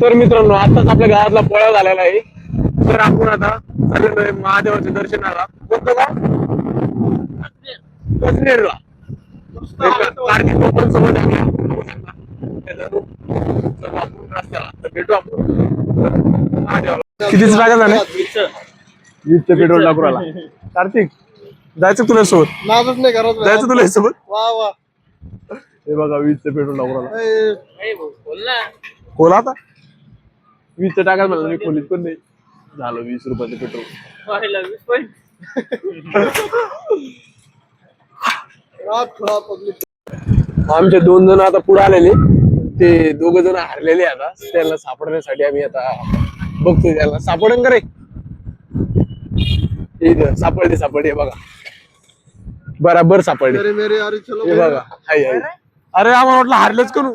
तर मित्रांनो आताच आपल्या गावातला पोळा झालेला आहे. तर आपण आता चाललेलो महादेवाच्या दर्शनाला. कोणतं गाव? कश्मीरला. कार्तिक सोबत रस्त्याला. तर भेटू आपण महादेवाला. कितीच जागा झाल्या वीसचं पेट्रोल टाकून आला कार्तिक जायचं तुला सोबत? नाही करत जायचं तुला सोबत? वा वा. हे बघा वीसचं पेट्रोल टाकून आला ए, खोला आता? वीसचं टाकायला म्हणलं मी खोलीत पण नाही. झालं वीस रुपयाचं पेट्रोल आमचे दोन जण आता पुढे आलेले. ते दोघ जण हरलेले आता. त्यांना सापडण्यासाठी आम्ही आता बघतोय त्यांना. सापडन का रे? इथं सापडले सापडले. हे बघा. बराबर सापडले. मेरे मेरे अरे चलो हे बघा. हाय हाय. अरे आम्हाला वाटलं हारलेच करू.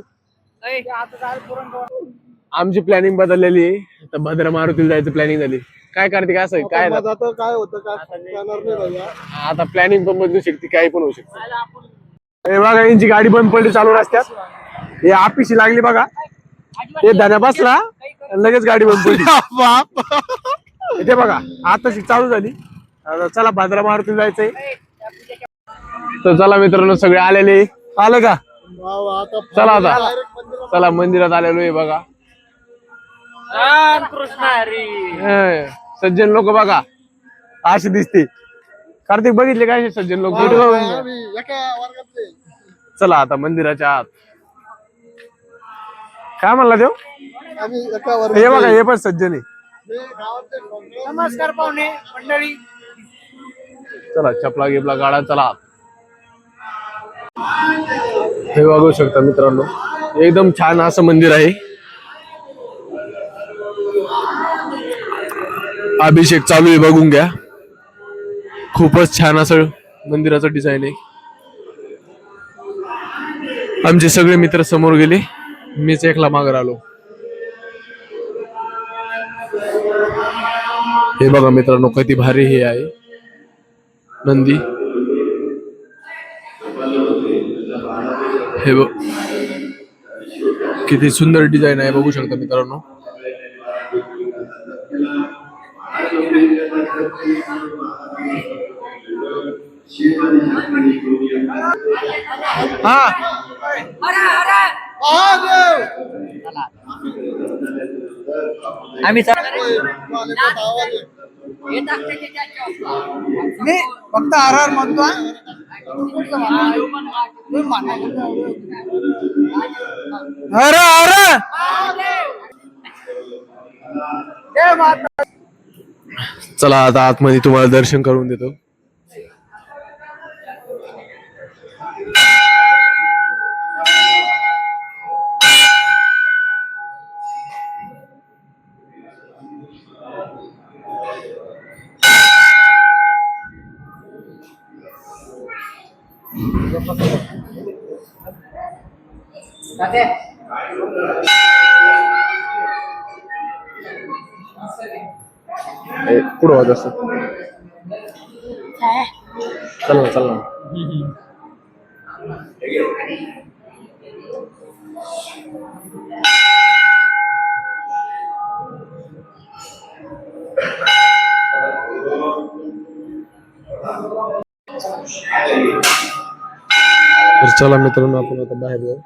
आमची प्लॅनिंग बदललेली आहे. आता भद्रा मारुतीला जायचं प्लॅनिंग झाली. काय करते काय असं काय आता काय होतं काय जाणार नाही भैया आता प्लॅनिंग पण बदलू शकते काही पण होऊ शकते. हे बघा यांची गाडी बंद पडली चालू रस्त्यात. हे आपिशी लागली बघा. हे धन्या बसला आणि लगेच गाडी बंद पडली. इथे बघा आताशी चालू झाली. आता चला भाद्रा मारुतीला जायचंय. तर चला मित्रांनो सगळे आलेले. आलं का? वा वा आता चला आता. चला मंदिरात आलेलो आहे बघा. हे, सज्जन लोक बघा. अशी दिसते. कार्तिक बघितले काय हे सज्जन लोक? एका वर्गातले. चला आता मंदिराच्या आत. काय म्हणला देव? हे बघा हे पण सज्जन आहे. नमस्कार पाहुणे मंडळी. चला चपला गिपला गाडा चला. आत. हे बघू शकता मित्रांनो एकदम छान असं मंदिर आहे. अभिषेक चालू आहे बघून घ्या. खूपच छान असं मंदिराचं डिझाईन आहे. आमचे सगळे मित्र समोर गेले. मीच एकला मागे आलो हे बघा मित्रांनो किती भारी हे आहे. नंदी. हे बघ. किती सुंदर डिझाईन आहे बघू शकता मित्रांनो. हा. आम्ही. मी फक्त आर आर म्हणतो. अरे अरे चला आता आतमध्ये तुम्हाला दर्शन करून देतो. ए, पुढं होत असत चल ना चल ना. तर चला मित्रांनो आपण आता बाहेर जाऊ.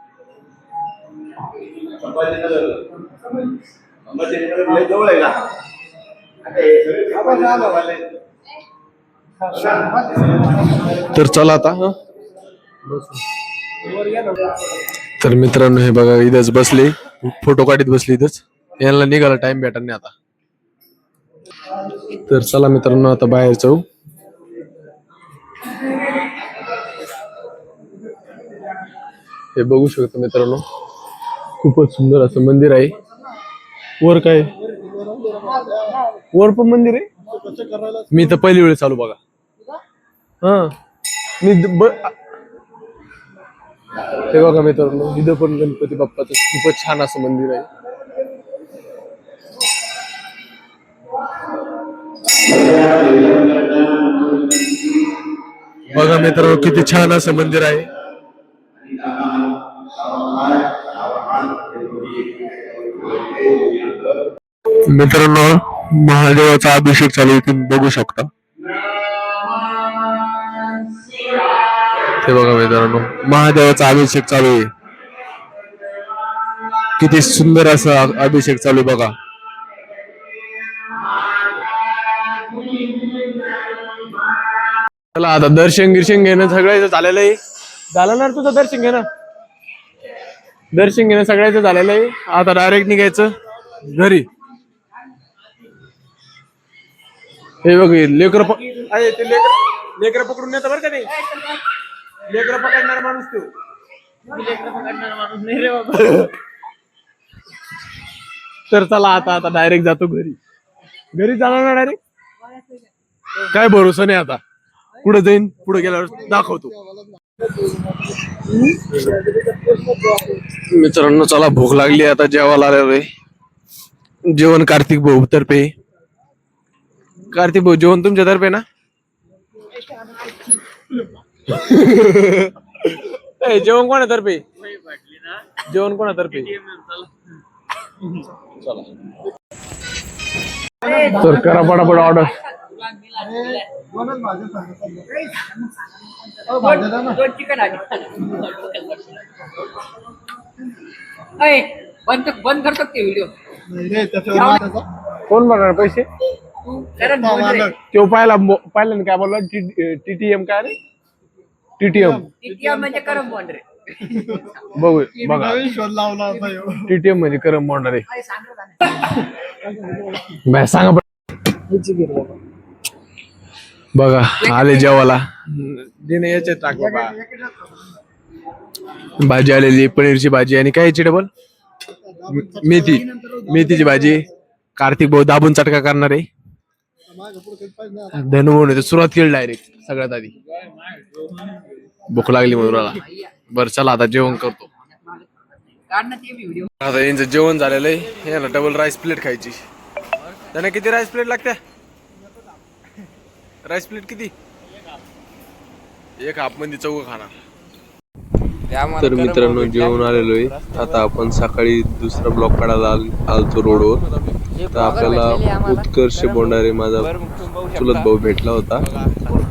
तर चला आता. तर मित्रांनो हे बघा इथंच बसले. फोटो काढीत बसले इथंच. यांना निघाला टाइम भेटत नाही आता. तर चला मित्रांनो आता बाहेर जाऊ. हे बघू शकतो मित्रांनो खूपच सुंदर असं मंदिर आहे. वर काय? वर पण मंदिर आहे? मी तर पहिली वेळ चालू बघा. हा. मी हे बघा मित्रांनो इथं पण गणपती बाप्पाचं खूपच छान असं मंदिर आहे. बघा मित्रांनो किती छान असं मंदिर आहे. मित्रांनो महादेवाचा अभिषेक चालू आहे तुम्ही बघू शकता. ते बघा मित्रांनो. महादेवाचा अभिषेक चालू आहे. किती सुंदर असा अभिषेक चालू आहे बघा. चला आता दर्शन गिर्शन घेणं सगळ्याचं झालेलं आहे. झालं ना तुझं दर्शन घेणं? दर्शन घेणं सगळ्याचं झालेलं आहे. आता डायरेक्ट निघायचं. घरी. हे बघ लेकर अरे ते लेकर लेकर पकडून येतं बरं का ते? लेकर पकडणार माणूस तो. तर चला आता आता डायरेक्ट जातो घरी. घरी जाणार ना डायरेक्ट काय भरोसा नाही आता. पुढे जाईन पुढे गेल्यावर दाखवतो. मित्रांनो चला भूक लागली आता जेवायला आहे. जेवण कार्तिक भाऊ तर्फे कार्तिक भाऊ जेवण तुमच्या तर्फे ना? ए, जेवण कोणातर्फे जेवण कोणातर्फे तर करा पटापट ऑर्डर बंद बंद करतो ते व्हिडिओ कोण बघणार पैसे? कारण हा. तो पाहिला पाहिलं ना काय बोलला? टीटीएम काय रे? टीटीएम. म्हणजे करम बॉन्ड रे बघू. बघा शोध लावला होता. टीटीएम म्हणजे करम बॉन्डर आहे बाय सांगा. बघा आले जेवाला जिने याचे टाक बाबा. भाजी आलेली पनीरची भाजी आणि काय याची डबल मेथी. मेथीची भाजी. कार्तिक भाऊ दाबून चटका करणार आहे. मागं म्हणून सुरुवात केली डायरेक्ट सगळ्यात आधी. भूक लागली मयुराला बरं चला आता जेवण करतो. आता यांचं जेवण झालेलं आहे. याला डबल राईस प्लेट खायची. त्यांना किती राईस प्लेट लागत्या? राईस प्लेट किती? एक हाफमध्ये चौघ खाणार. तर मित्रांनो जेवण आलेलो आहे. आता आपण सकाळी दुसरा ब्लॉक काढायला आलतो रोडवर तर आपल्याला उत्कर्ष बोंडारे माझा चुलत भाऊ भेटला होता.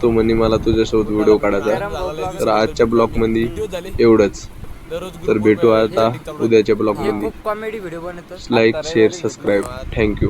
तो म्हणे मला तुझ्यासोबत व्हिडिओ काढायचा. तर आजच्या ब्लॉकमध्ये एवढंच. तर भेटू आता उद्याच्या ब्लॉगमध्ये. कॉमेडी व्हिडिओ बनवतो like share subscribe thank you